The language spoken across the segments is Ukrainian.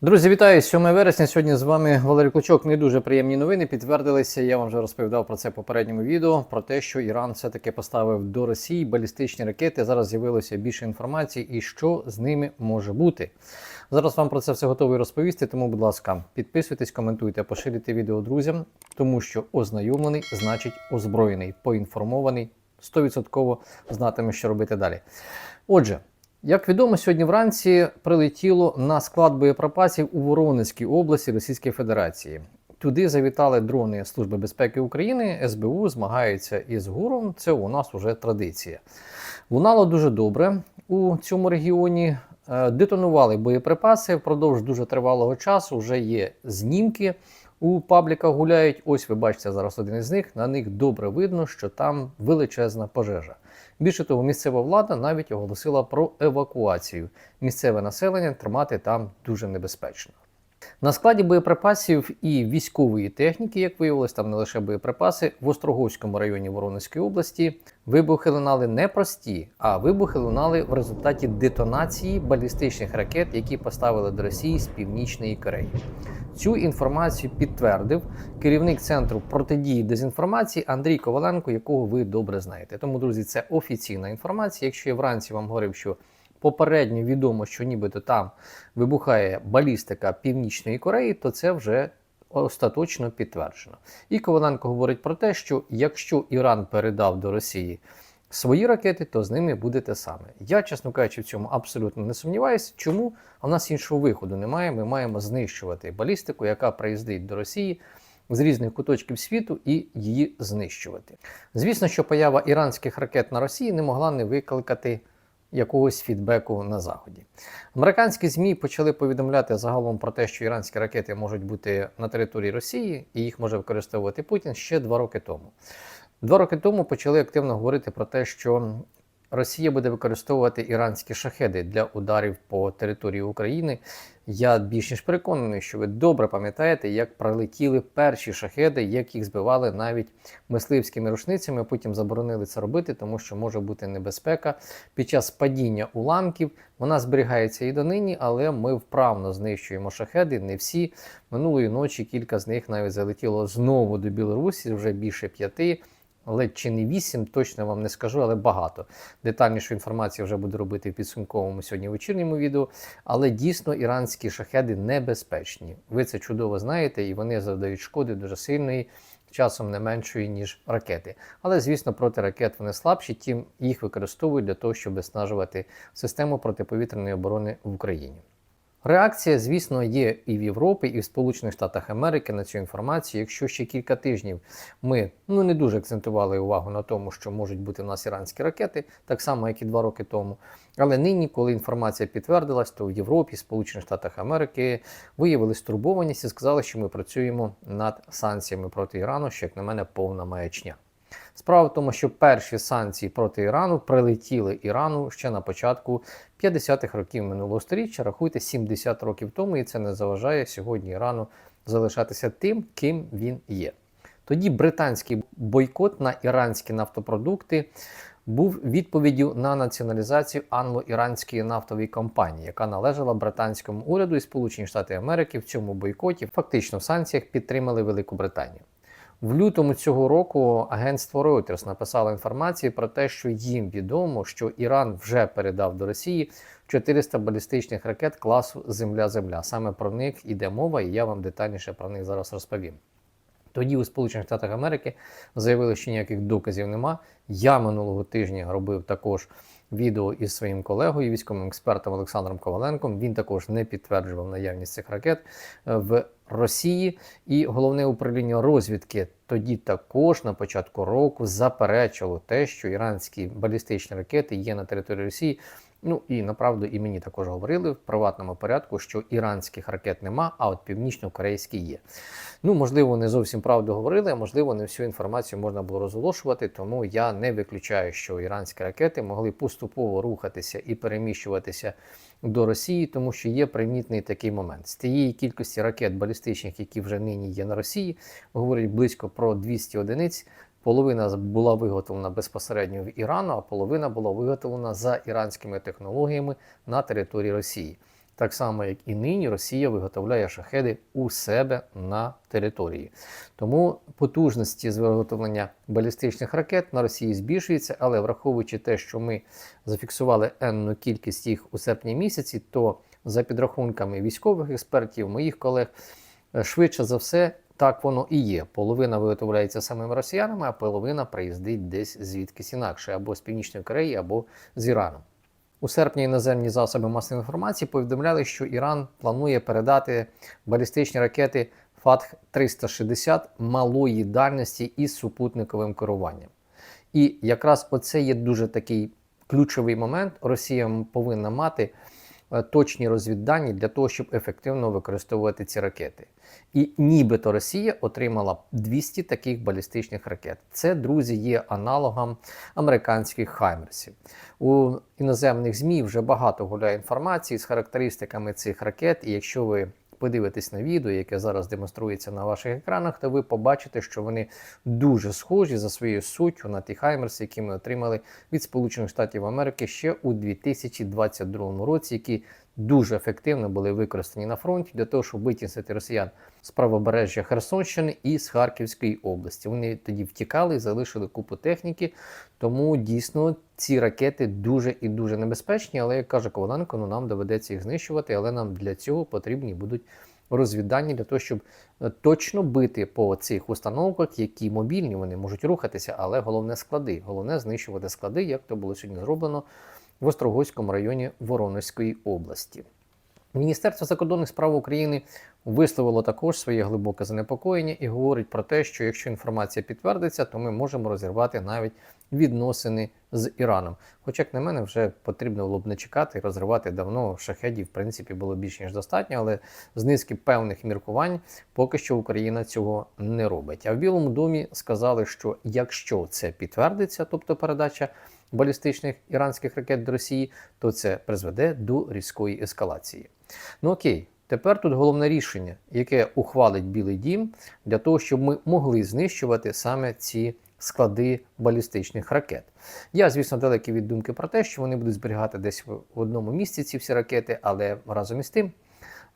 Друзі, вітаю! 7 вересня. Сьогодні з вами Валерій Клочок. Не дуже приємні новини підтвердилися. Я вам вже розповідав про це в попередньому відео. Про те, що Іран все-таки поставив до Росії балістичні ракети. Зараз з'явилося більше інформації і що з ними може бути. Зараз вам про це все готовий розповісти. Тому, будь ласка, підписуйтесь, коментуйте, поширюйте відео друзям, тому що ознайомлений значить озброєний, поінформований, 100% знатиме, що робити далі. Отже. Як відомо, сьогодні вранці прилетіло на склад боєприпасів у Воронезькій області Російської Федерації. Туди завітали дрони Служби безпеки України, СБУ змагаються із ГУРом. Це у нас вже традиція. Лунало дуже добре у цьому регіоні. Е, Детонували боєприпаси впродовж дуже тривалого часу. Вже є знімки у пабліках гуляють. Ось ви бачите зараз один із них. На них добре видно, що там величезна пожежа. Більше того, місцева влада навіть оголосила про евакуацію. Місцеве населення тримати там дуже небезпечно. На складі боєприпасів і військової техніки, як виявилось, там не лише боєприпаси, в Острогойському районі Воронезької області вибухи лунали не прості, а вибухи лунали в результаті детонації балістичних ракет, які поставили до Росії з Північної Кореї. Цю інформацію підтвердив керівник центру протидії дезінформації Андрій Коваленко, якого ви добре знаєте. Тому, друзі, це офіційна інформація. Якщо я вранці вам говорив, що попередньо відомо, що нібито там вибухає балістика Північної Кореї, то це вже остаточно підтверджено. І Коваленко говорить про те, що якщо Іран передав до Росії свої ракети, то з ними буде те саме. Я, чесно кажучи, в цьому абсолютно не сумніваюся. Чому? А в нас іншого виходу немає. Ми маємо знищувати балістику, яка приїздить до Росії. З різних куточків світу і її знищувати. Звісно, що поява іранських ракет на Росії не могла не викликати якогось фідбеку на заході. Американські ЗМІ почали повідомляти загалом про те, що іранські ракети можуть бути на території Росії і їх може використовувати Путін ще два роки тому. Два роки тому почали активно говорити про те, що Росія буде використовувати іранські шахеди для ударів по території України. Я більш ніж переконаний, що ви добре пам'ятаєте, як прилетіли перші шахеди, як їх збивали навіть мисливськими рушницями. Потім заборонили це робити, тому що може бути небезпека під час падіння уламків. Вона зберігається і донині, але ми вправно знищуємо шахеди. Не всі минулої ночі кілька з них навіть залетіло знову до Білорусі, вже більше п'яти ледь чи не 8, точно вам не скажу, але багато. Детальнішу інформацію вже буду робити в підсумковому сьогодні вечірньому відео. Але дійсно іранські шахеди небезпечні. Ви це чудово знаєте, і вони завдають шкоди дуже сильної, часом не меншої, ніж ракети. Але, звісно, проти ракет вони слабші, тим їх використовують для того, щоб виснажувати систему протиповітряної оборони в Україні. Реакція, звісно, є і в Європі, і в Сполучених Штатах Америки на цю інформацію. Якщо ще кілька тижнів ми ну не дуже акцентували увагу на тому, що можуть бути в нас іранські ракети, так само як і два роки тому. Але нині, коли інформація підтвердилась, то в Європі, Сполучених Штатах Америки виявили стурбованість і сказали, що ми працюємо над санкціями проти Ірану, що як на мене повна маячня. Справа в тому, що перші санкції проти Ірану прилетіли Ірану ще на початку 50-х років минулого століття, рахуйте 70 років тому, і це не заважає сьогодні Ірану залишатися тим, ким він є. Тоді британський бойкот на іранські нафтопродукти був відповіддю на націоналізацію англо-іранської нафтової компанії, яка належала британському уряду і Сполучені Штати Америки в цьому бойкоті, фактично в санкціях підтримали Велику Британію. В лютому цього року агентство Reuters написало інформацію про те, що їм відомо, що Іран вже передав до Росії 400 балістичних ракет класу Земля-Земля. Саме про них іде мова, і я вам детальніше про них зараз розповім. Тоді у Сполучених Штатах Америки заявили, що ніяких доказів нема. Я минулого тижня робив також відео із своїм колегою, військовим експертом Олександром Коваленком. Він також не підтверджував наявність цих ракет е, в Росії. І головне управління розвідки тоді також на початку року заперечило те, що іранські балістичні ракети є на території Росії. Ну і направду і мені також говорили в приватному порядку, що іранських ракет нема, а от північно-корейські є. Ну, можливо, не зовсім правду говорили, а можливо, не всю інформацію можна було розголошувати, тому я не виключаю, що іранські ракети могли поступово рухатися і переміщуватися до Росії, тому що є примітний такий момент. З тієї кількості ракет балістичних, які вже нині є на Росії, говорять близько про 200 одиниць. Половина була виготовлена безпосередньо в Ірану, а половина була виготовлена за іранськими технологіями на території Росії. Так само, як і нині, Росія виготовляє шахеди у себе на території. Тому потужності з виготовлення балістичних ракет на Росії збільшуються, але враховуючи те, що ми зафіксували енну кількість їх у серпні місяці, то за підрахунками військових експертів, моїх колег, е, швидше за все. Так воно і є. Половина виготовляється самими росіянами, а половина приїздить десь звідкись інакше, або з Північної Кореї, або з Ірану. У серпні іноземні засоби масової інформації повідомляли, що Іран планує передати балістичні ракети Фатх 360 малої дальності із супутниковим керуванням. І якраз оце є дуже такий ключовий момент. Росія повинна мати точні розвіддані для того, щоб ефективно використовувати ці ракети. І нібито Росія отримала 200 таких балістичних ракет. Це, друзі, є аналогом американських хаймерсів. У іноземних ЗМІ вже багато гуляє інформації з характеристиками цих ракет. І якщо ви подивитесь на відео, яке зараз демонструється на ваших екранах, то ви побачите, що вони дуже схожі за своєю суттю на ті Хаймерс, які ми отримали від Сполучених Штатів Америки ще у 2022 році, які дуже ефективно були використані на фронті для того, щоб витіснити росіян з правобережжя Херсонщини і з Харківської області. Вони тоді втікали і залишили купу техніки. Тому дійсно ці ракети дуже і дуже небезпечні. Але як каже Коваленко, ну нам доведеться їх знищувати, але нам для цього потрібні будуть. Розвіддані для того, щоб е, точно бити по цих установках, які мобільні, вони можуть рухатися, але головне склади. Головне знищувати склади, як то було сьогодні зроблено в Острогойському районі Воронезької області. Міністерство закордонних справ України висловило також своє глибоке занепокоєння і говорить про те, що якщо інформація підтвердиться, то ми можемо розірвати навіть відносини з Іраном. Хоча, як на мене, вже потрібно було б не чекати і розривати давно шахедів, в принципі, було більш ніж достатньо, але з низки певних міркувань поки що Україна цього не робить. А в Білому домі сказали, що якщо це підтвердиться, тобто передача балістичних іранських ракет до Росії, то це призведе до різкої ескалації. Ну окей. Тепер тут головне рішення, яке ухвалить Білий Дім для того, щоб ми могли знищувати саме ці склади балістичних ракет. Я, звісно, далекий від думки про те, що вони будуть зберігати десь в одному місці ці всі ракети, але разом із тим.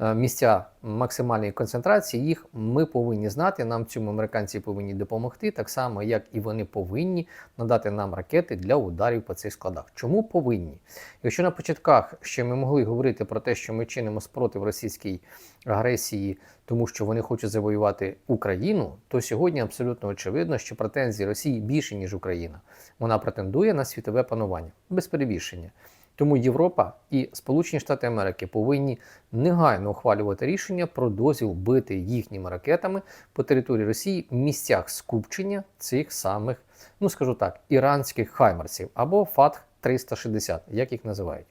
Е, Місця максимальної концентрації їх ми повинні знати. Нам цьому американці повинні допомогти, так само як і вони повинні надати нам ракети для ударів по цих складах. Чому повинні? Якщо на початках ще ми могли говорити про те, що ми чинимо спротив російській агресії, тому що вони хочуть завоювати Україну, то сьогодні абсолютно очевидно, що претензії Росії більше ніж Україна. Вона претендує на світове панування без перебільшення. Тому Європа і Сполучені Штати Америки повинні негайно ухвалювати рішення про дозвіл бити їхніми ракетами по території Росії в місцях скупчення цих самих, ну скажу так, іранських хаймерсів або Фатх 360, як їх називають.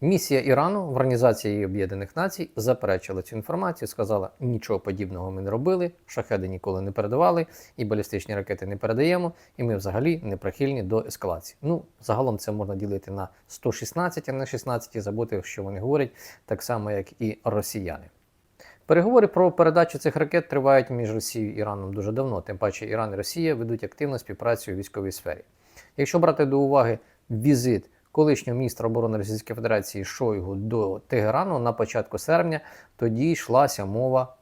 Місія Ірану в Організації Об'єднаних Націй заперечила цю інформацію, сказала, нічого подібного ми не робили, шахеди ніколи не передавали, і балістичні ракети не передаємо, і ми взагалі не прихильні до ескалації. Ну, загалом це можна ділити на 116, а не 16, і забути, що вони говорять, так само, як і росіяни. Переговори про передачу цих ракет тривають між Росією і Іраном дуже давно. Тим паче Іран і Росія ведуть активну співпрацю у військовій сфері. Якщо брати до уваги візит колишнього міністра оборони Російської Федерації Шойгу до Тегерану на початку серпня, тоді йшлася мова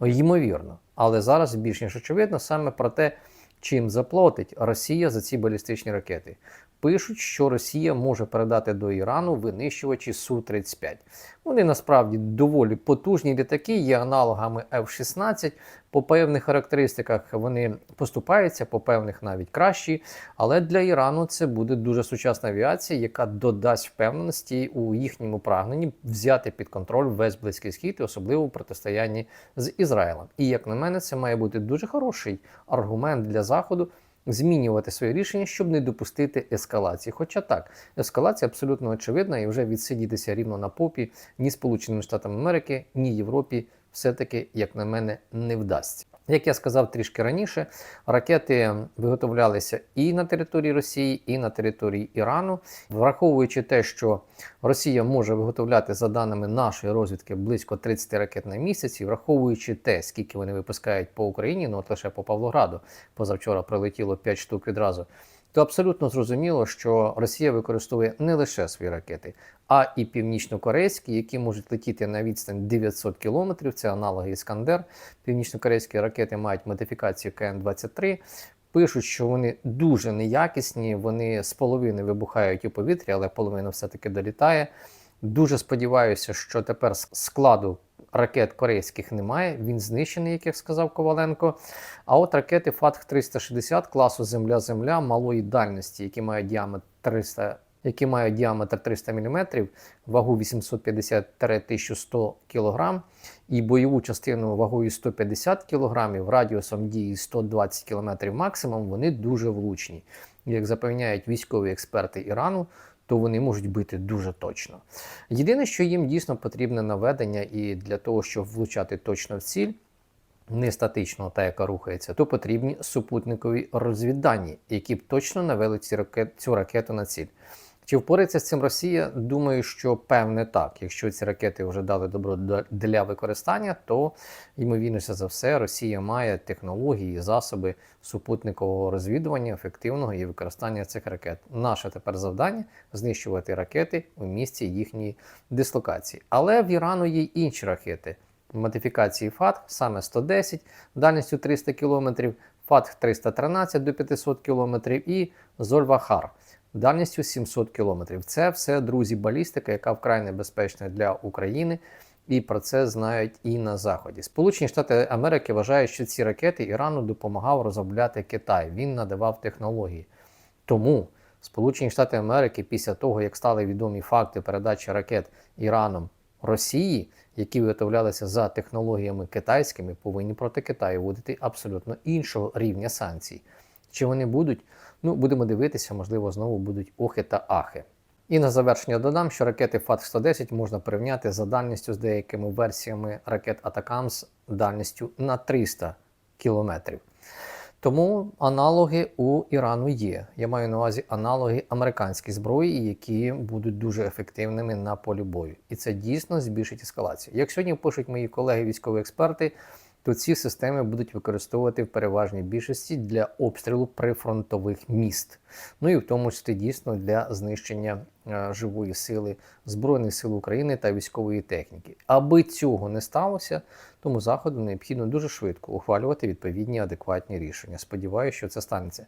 ймовірно. Але зараз більш ніж очевидно саме про те, чим заплатить Росія за ці балістичні ракети. Пишуть, що Росія може передати до Ірану винищувачі Су-35. Вони насправді доволі потужні літаки, є аналогами F-16. По певних характеристиках вони поступаються, по певних навіть кращі. Але для Ірану це буде дуже сучасна авіація, яка додасть впевненості у їхньому прагненні взяти під контроль весь близький схід, і особливо в протистоянні з Ізраїлем. І як на мене, це має бути дуже хороший аргумент для Заходу змінювати своє рішення, щоб не допустити ескалації. Хоча так, ескалація абсолютно очевидна і вже відсидітися рівно на попі ні Сполученими Штатами Америки, ні Європі все-таки, як на мене, не вдасться. Як я сказав трішки раніше, ракети виготовлялися і на території Росії, і на території Ірану, враховуючи те, що Росія може виготовляти за даними нашої розвідки близько 30 ракет на місяць, і враховуючи те, скільки вони випускають по Україні, ну от лише по Павлограду, позавчора прилетіло 5 штук відразу. То абсолютно зрозуміло, що Росія використовує не лише свої ракети, а і північнокорейські, які можуть летіти на відстань 900 кілометрів. Це аналоги Іскандер. Північнокорейські ракети мають модифікацію КН-23. Пишуть, що вони дуже неякісні, вони з половини вибухають у повітрі, але половина все-таки долітає. Дуже сподіваюся, що тепер складу ракет корейських немає. Він знищений, як я сказав Коваленко. А от ракети ФАТХ-360 класу Земля-Земля малої дальності, які мають діаметр 300 які мають діаметр 300 мм, вагу 850-1100 кг і бойову частину вагою 150 кг, радіусом дії 120 км максимум, вони дуже влучні. Як запевняють військові експерти Ірану, то вони можуть бити дуже точно. Єдине, що їм дійсно потрібне наведення, і для того, щоб влучати точно в ціль, не статично, та яка рухається, то потрібні супутникові розвіддані, які б точно навели ці ракет, цю ракету на ціль. Чи впорається з цим Росія? Думаю, що певне так. Якщо ці ракети вже дали добро для використання, то ймовірніше за все Росія має технології, засоби супутникового розвідування, ефективного і використання цих ракет. Наше тепер завдання знищувати ракети у місці їхньої дислокації. Але в Ірану є інші ракети. Модифікації ФАТ саме 110 дальністю 300 км, ФАТ 313 до 500 км і Зольвахар дальністю 700 км. Це все, друзі, балістика, яка вкрай небезпечна для України, і про це знають і на Заході. Сполучені Штати Америки вважають, що ці ракети Ірану допомагав розробляти Китай. Він надавав технології. Тому Сполучені Штати Америки, після того, як стали відомі факти передачі ракет Іраном Росії, які виготовлялися за технологіями китайськими, повинні проти Китаю вводити абсолютно іншого рівня санкцій. Чи вони будуть? Ну, будемо дивитися, можливо, знову будуть охи та ахи. І на завершення додам, що ракети ФАТ-110 можна порівняти за дальністю з деякими версіями ракет Атакамс дальністю на 300 кілометрів. Тому аналоги у Ірану є. Я маю на увазі аналоги американської зброї, які будуть дуже ефективними на полі бою. І це дійсно збільшить ескалацію. Як сьогодні пишуть мої колеги військові експерти, то ці системи будуть використовувати в переважній більшості для обстрілу прифронтових міст. Ну і в тому числі дійсно для знищення е, живої сили Збройних сил України та військової техніки. Аби цього не сталося, тому заходу необхідно дуже швидко ухвалювати відповідні адекватні рішення. Сподіваюся, що це станеться.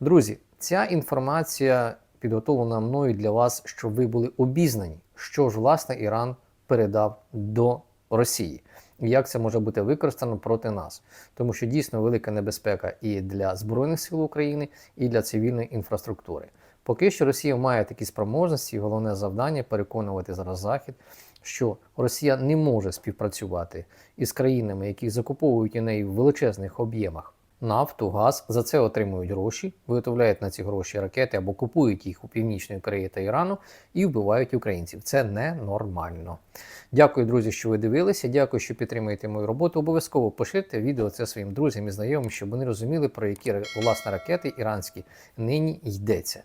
Друзі, ця інформація підготовлена мною для вас, щоб ви були обізнані, що ж власне Іран передав до Росії як це може бути використано проти нас, тому що дійсно велика небезпека і для Збройних сил України, і для цивільної інфраструктури. Поки що Росія має такі спроможності, і головне завдання переконувати зараз Захід, що Росія не може співпрацювати із країнами, які закуповують у неї в величезних об'ємах нафту, газ, за це отримують гроші, виготовляють на ці гроші ракети або купують їх у Північної Кореї та Ірану і вбивають українців. Це ненормально. Дякую, друзі, що ви дивилися. Дякую, що підтримуєте мою роботу. Обов'язково поширте відео це своїм друзям і знайомим, щоб вони розуміли, про які власне ракети іранські нині йдеться.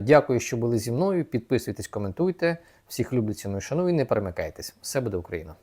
Дякую, що були зі мною. Підписуйтесь, коментуйте. Всіх люблю, ціную, шаную і не перемикайтесь. Все буде Україна!